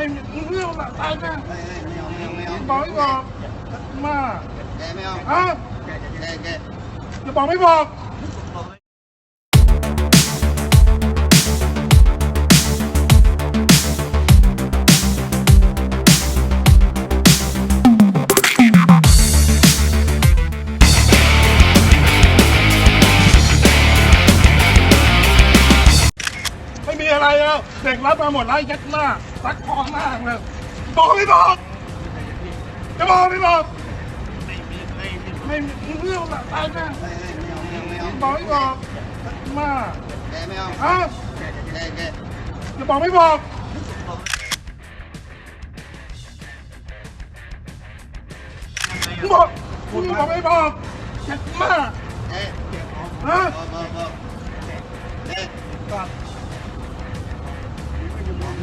ไม่มีเรื่องละตายแน่เฮ้ยเฮ้ยไม่เอาไม่เอาไม่เอาบอกไม่บอกมาแกไม่เอาฮะแกแกแกจะบอกไม่บอก อะไรแล้วเด็กรับมาหมดแล้วยัดหน้าตักคอหน้าเลยบอกไม่บอกจะบอกไม่บอกไม่มีไม่มีไม่มีเรื่องละตายแน่เฮ้ยเฮ้ยไม่เอาไม่เอาเอาบอกไม่บอกมาแกไม่เอาฮะแกแกจะบอกไม่บอกบอกคุณบอกไม่บอกยัดหน้ากฮะ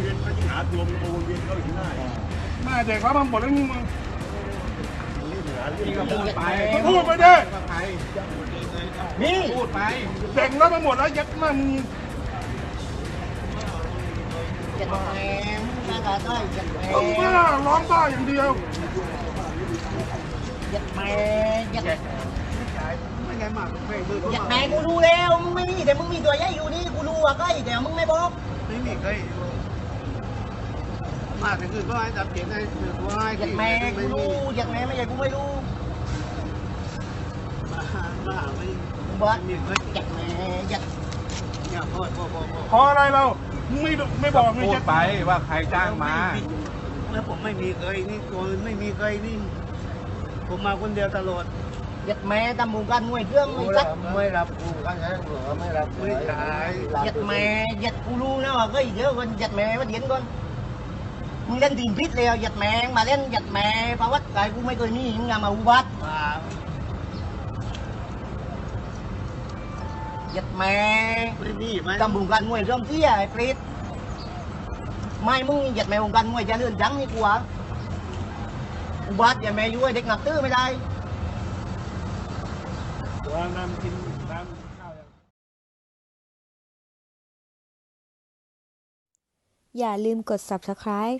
บอกบอกบอกแกหาตัวมันโอนเวียนเข้าอยู่ได้แม่เด็กรับมาหมดแล้วมึงนี่ก็พูดไปพูดไปดินี่พูดไปเด็กรับมาหมดแล้วยัดหน้ามึงแกแหมมึงมาได้แกแหมต้องมาร้องบ้าอย่างเดียวแกแหมแกไม่ไงมากไม่มือแกแหมกูรู้แล้วมึงไม่มีแต่มึงมีตัวใหญ่อยู่นี่กูรู้ว่าใกล้แต่มึงไม่บอกไม่มีใคร มาถึงคือก็ให้จับเขียนให้ถือว่าให้แกแหมกูรู้แกแหมไม่ใช่กูไม่รู้มามาไม่มึงบอกมีใครแกแหมแกอย่าโทษพ่อพ่อพ่อพออะไรเราไม่ไม่บอกไม่พูยัดดไปว่าใครจ้างมาแล้วผมไม่มีเคยนี่ตัวไม่มีเคยนี่ ผมมาคนเดียวตลอดแกแหมตำบุงกันมวยเครื่องไม่ซักไม่รับกูกันนะหรือไม่รับไม่ขายแกแหมแกกูรู้นะว่าก็อีกเยอะคนแกแหมมาเดียนก่อน มึงเล่นทีมพิษเลยแกแหมมาเล่นแกแหมปราะวัติกายกูไม่เคยมีมึงมาอุบัติมาแกแมไม่ไหมตำบุงกันมวยเรื่องเที่ยไอ้ปรตไม่มึงแกแหมวงการมวยจะเลื่อนจังนี่กูวะอุบัติแกแมอยู่ไอ้เด็กหนักตื้อไม่ได้ตัวน้ำกินน้ำอย่าลืมกด subscribe